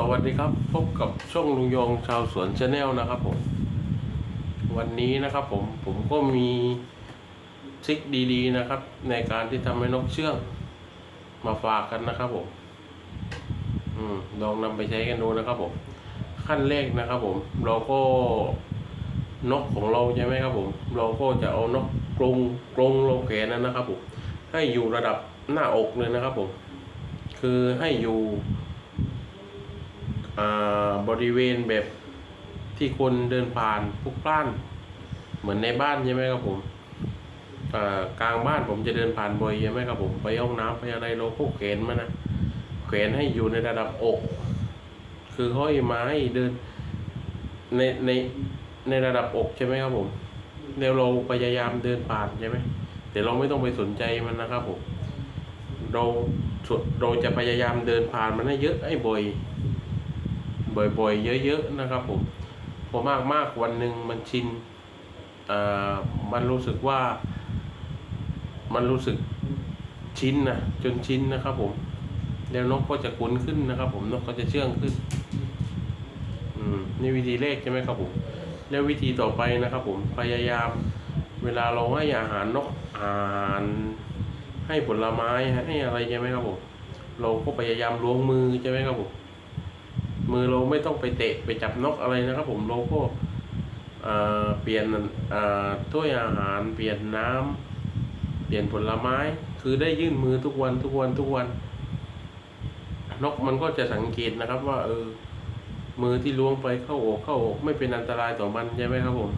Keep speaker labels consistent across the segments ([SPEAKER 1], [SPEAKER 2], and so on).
[SPEAKER 1] สวัสดีครับ พบกับช่องลุงยงชาวสวนชาแนลนะครับผม วันนี้นะครับผมผมก็มีทริคดีๆนะครับ ในการที่ทำให้นกเชื่องมาฝากกันนะครับผมอืมลองนำไปใช้กันดูนะครับผม ขั้นแรกนะครับผม เราก็นกของเราใช่ไหมครับผม เราก็จะเอานกกรงกรงโลแขนนั้นนะครับผมให้อยู่ระดับหน้าอกเลยนะครับผม คือให้อยู่ บริเวณแบบที่คนเดินผ่านพลุกพล่าน เหมือนในบ้านใช่ไหมครับผมกลางบ้านผมจะเดินผ่านบ่อยใช่ไหมครับผมไปห้องน้ำไปอะไรเราก็เขนมานะเขนให้อยู่ในระดับอก คือห้อยมาให้เดินในในในระดับอกใช่ไหมครับผมแล้วเราพยายามเดินผ่านใช่ไหมแต่เราไม่ต้องไปสนใจมันนะครับผมเราเราจะพยายามเดินผ่านมันให้เยอะให้บ่อย บ่อยๆ เยอะๆนะครับผมพอมากมากๆวันหนึ่งมันชินอ่ามันรู้สึกว่า มันรู้สึกชินนะจนชินนะครับผมแล้วนกก็จะคุ้นขึ้นนะครับ ผมนกก็จะเชื่องขึ้น อืมนี่วิธีแรกใช่ไหมครับผม แล้ววิธีต่อไปนะครับ ผมพยายาม เวลาเราให้อาหารนกอาหารให้ผลไม้ให้อะไรใช่ไหมครับผมเราก็พยายามล้วงมือใช่ไหมครับผม มือเราไม่ต้องไปเตะไปจับนกอะไรนะครับ ผมเราก็เปลี่ยนถ้วยอาหาร เปลี่ยนน้ำเปลี่ยนผลไม้ คือได้ยื่นมือทุกวันทุกวันทุกวัน นกมันก็จะสังเกตนะครับว่า เออ มือที่ล้วงไปเข้าอกเข้าอกไม่เป็นอันตรายต่อมันใช่ไหมครับผม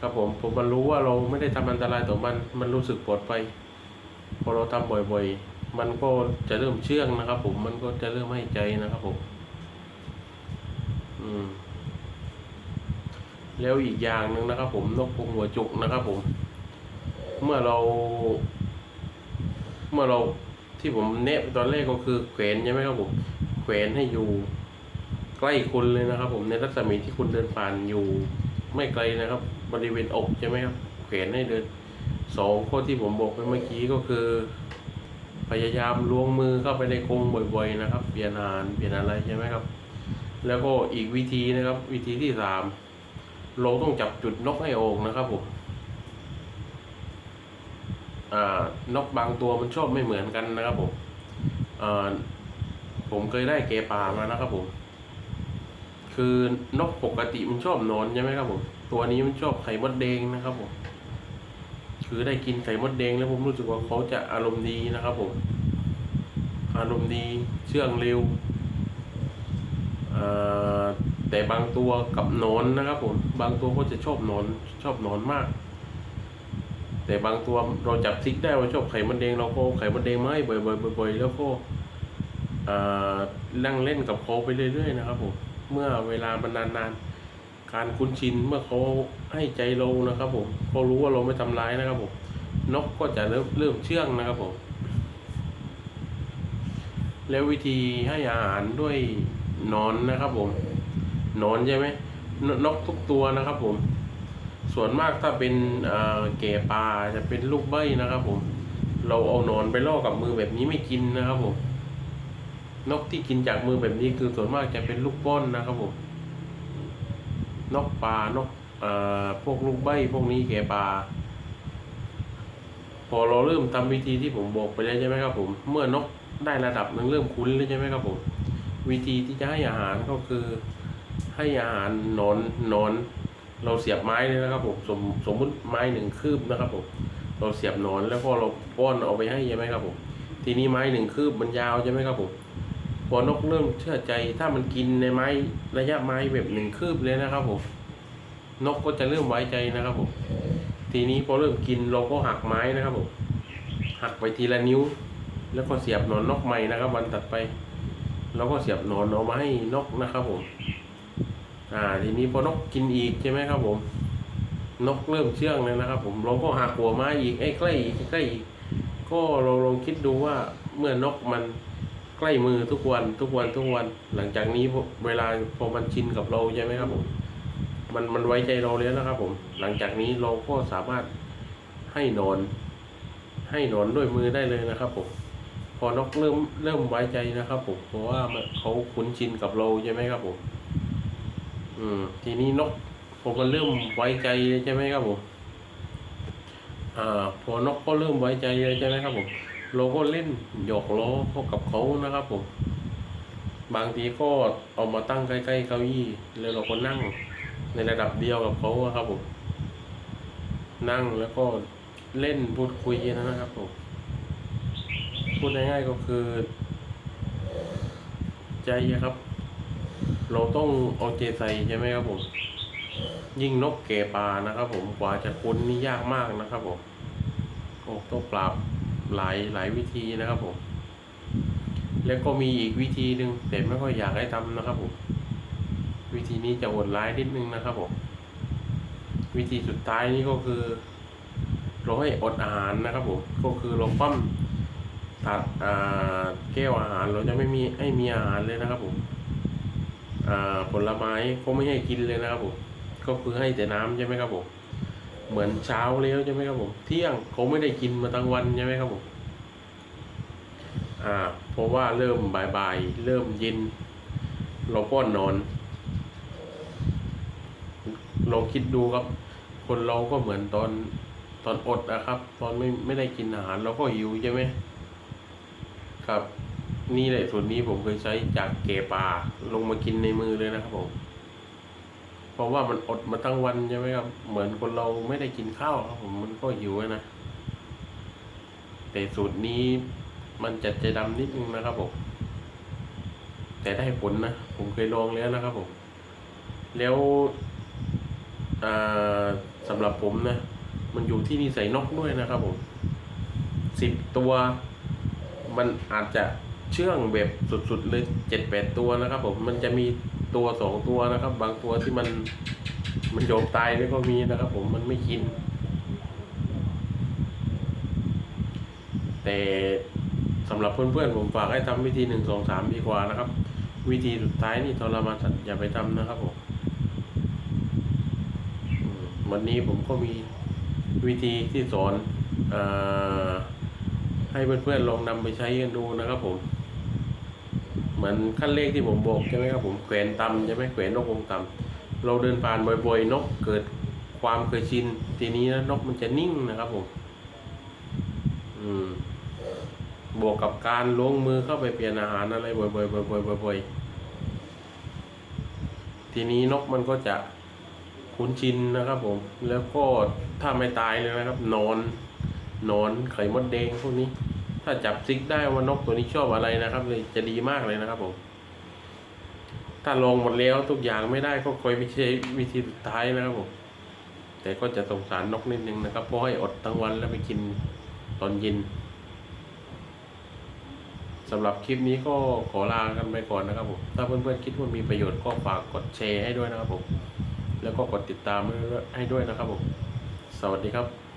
[SPEAKER 1] ครับผมผมมันรู้ว่าเราไม่ได้ทำอันตรายต่อมัน มันรู้สึกปลอดภัยพอเราทำบ่อย ๆ มันก็จะเริ่มเชื่องนะครับ ผมมันก็จะเริ่มให้ใจนะครับผมอืมแล้วอีกอย่างหนึ่งนะครับ ผมนกพงหัวจุกนะครับ ผม เมื่อเรา เมื่อเราที่ผมเนะตอนแรกก็คือแขวนใช่ไหมครับผมแขวนให้อยู่ใกล้คุณเลยนะครับ ผมในรัศมีที่คุณเดินผ่านอยู่ ไม่ไกลนะครับ บริเวณอกใช่ไหมครับแขวนให้เดินสองข้อที่ผมบอกไปเมื่อกี้ก็คือ พยายามล้วงมือเข้าไปในกรงบ่อยๆนะครับ เปลี่ยนอาหารเปลี่ยนอะไรใช่ไหมครับ แล้วก็อีกวิธีนะครับ วิธีที่สามเราต้องจับจุดนกให้ออกนะครับผมอ่านกบางตัวมันชอบไม่เหมือนกันนะครับผมผมเคยได้เกป่ามานะครับผม คือนกปกติมันชอบนอนใช่ไหมครับผม ตัวนี้มันชอบไข่มดแดงนะครับผม คือได้กินไข่มดแดงแล้วผมรู้สึกว่าเขาจะอารมณ์ดีนะครับผม อารมณ์ดีเชื่องเร็วแต่บางตัวกับนอนนะครับผม บางตัวก็จะชอบนอนชอบนอนมาก แต่บางตัวเราจับทิกได้ว่าชอบไข่มดแดงเราก็ไข่มดแดงมาให้บ่อยๆบ่อยๆแล้วก็อ่านั่งเล่นกับเขาไปเรื่อยๆนะครับผม เมื่อเวลามันนานๆ การคุ้นชินเมื่อเขา ให้ใจเรานะครับผมเขารู้ว่าเราไม่ทำร้ายนะครับผมนกก็จะเริ่มเริ่มเชื่องนะครับผม แล้ววิธีให้อาหารด้วยนอนนะครับผมนอนใช่ไหมนนกทุกตัวนะครับผม ส่วนมากถ้าเป็นเอ่อแก่ปลาจะเป็นลูกใบ้นะครับผม เราเอานอนไปล่อกับมือแบบนี้ไม่กินนะครับผม นกที่กินจากมือแบบนี้คือส่วนมากจะเป็นลูกป้อนนะครับผม นกปลานก พวกลูกใบพวกนี้แก่ปลาพอเราเริ่มทำวิธีที่ผมบอกไปแล้วใช่ไหมครับผม เมื่อนกได้ระดับหนึ่งเริ่มคุ้นแล้วใช่ไหมครับผม วิธีที่จะให้อาหารก็คือ ให้อาหารนอนนอน เราเสียบไม้เลยนะครับผมสมสมมติไม้หนึ่งคืบนะครับผมเราเสียบนอนแล้วก็เราป้อนเอาไปให้ใช่ไหมครับผมทีนี้ไม้หนึ่งคืบมันยาวใช่ไหมครับผมพอนกเริ่มเชื่อใจถ้ามันกินในไม้ระยะไม้แบบหนึ่งคืบเลยนะครับผม นกก็จะเริ่มไว้ใจนะครับผมทีนี้พอเริ่มกินเราก็หักไม้นะครับผมหักไปทีละนิ้ว แล้วก็เสียบหนอนนกใหม่นะครับ วันถัดไปเราก็เสียบหนอนเอามาให้นกนะครับผม อ่า ทีนี้พอนกกินอีกใช่ไหมครับผม นกเริ่มเชื่องเลยนะครับ ผมเราก็หักหัวไม้อีกไอ้ใกล้อีกใกล้อีกก็เราลองคิดดูว่าเมื่อนกมันใกล้มือทุกวันทุกวันทุกวัน หลังจากนี้เวลาพอมันชินกับเราใช่ไหมครับผม มันมันไว้ใจเราแล้วนะครับ ผม หลังจากนี้เราก็สามารถให้นอน ให้นอนด้วยมือได้เลยนะครับผมพอนกเริ่มเริ่มไว้ใจนะครับผมเพราะว่าเขาคุ้นชินกับเราใช่ไหมครับผมอืมทีนี้นกผมก็เริ่มไว้ใจใช่ไหมครับผมอ่าพอนกก็เริ่มไว้ใจเลยใช่ไหมครับผมเราก็เล่นหยอกล้อเขากับเขานะครับผม บางทีก็เอามาตั้งใกล้ๆเก้าอี้แล้วเราก็นั่ง ในระดับเดียวกับเขาครับผมนั่งแล้วก็เล่นพูดคุยนะครับผมพูดง่ายๆก็คือ ใจอะครับ เราต้องเอาใจใส่ใช่ไหมครับผม ยิ่งนกเกปลานะครับ ผมกว่าจะคุ้นนี่ยากมากนะครับผมโอ้ต้องปราบหลายหลายวิธีนะครับผม แล้วก็มีอีกวิธีหนึ่งแต่ไม่ค่อยอยากให้ทำนะครับผม วิธีนี้จะโหดร้ายนิดนึงนะครับผม วิธีสุดท้ายนี่ก็คือ เราให้อดอาหารนะครับผม ก็คือเราปั้มตัดแก้วอาหารเราจะไม่มีให้มีอาหารเลยนะครับผมผลไม้ก็ไม่ให้กินเลยนะครับผม ก็คือให้แต่น้ำใช่ไหมครับผม เหมือนเช้าแล้วใช่ไหมครับผม เที่ยงเขาไม่ได้กินมาทั้งวันใช่ไหมครับผม อ่า เพราะว่าเริ่มบ่ายๆเริ่มเย็น เราป้อนนอน ลองคิดดูครับ คนเราก็เหมือนตอนตอนอดนะครับ ตอนไม่ไม่ได้กินอาหารเราก็หิวใช่ไหมครับนี่แหละส่วนนี้ผมเคยใช้จากเกปาลงมากินในมือเลยนะครับผมเพราะว่ามันอดมาทั้งวันใช่ไหมครับ เหมือนคนเราไม่ได้กินข้าวครับผมมันก็หิวนะแต่สูตรนี้มันจัดใจดำนิดนึงนะครับผมแต่ได้ผลนะผมเคยลองแล้วนะครับผมแล้ว สำหรับผมนะ มันอยู่ที่นิสัยนกด้วยนะครับผมสิบตัวมันอาจจะเชื่องแบบสุดๆเลยเจ็ดแปดตัวนะครับผมมันจะมีตัวสองตัวนะครับ บางตัวที่มันมันโยมตายด้วยก็มีนะครับ ผมมันไม่กิน แต่สำหรับเพื่อนๆผมฝากให้ทำวิธีหนึ่งสองสามดีกว่านะครับ วิธีสุดท้ายนี่ทรมานสัตว์อย่าไปทำนะครับผมอืม วันนี้ผมก็มีวิธีที่สอนอให้เพื่อนๆลองนำไปใช้กันดูนะครับผม เหมือนขั้นเลขที่ผมบอกใช่ไหมครับผมแขวนตำใช่ไหมแขวนนกวงตำเราเดินผ่านบ่อยๆ นกเกิดความเคยชินทีนี้นะนกมันจะนิ่งนะครับผม อืมบวกกับการล้วงมือเข้าไปเปลี่ยนอาหารอะไรบ่อยๆบ่อยๆบ่อยๆทีนี้นกมันก็จะ คุ้นชินนะครับผมแล้วก็ถ้าไม่ตายเลยนะครับนอนนอนไข่มดแดงพวกนี้ ถ้าจับซิกได้ว่านกตัวนี้ชอบอะไรนะครับ เลยจะดีมากเลยนะครับผมถ้าลองหมดแล้วทุกอย่างไม่ได้ก็คอยวิธีวิธีสุดท้ายนะครับผมแต่ก็จะสงสารนกนิดนึงนะครับเพราะให้อดทั้งวันแล้วไปกินตอนเย็นสำหรับคลิปนี้ก็ขอลากันไปก่อนนะครับผม ถ้าเพื่อนๆคิดว่ามีประโยชน์ก็ฝากกดแชร์ให้ด้วยนะครับผม แล้วก็กดติดตามให้ด้วยนะครับผม สวัสดีครับ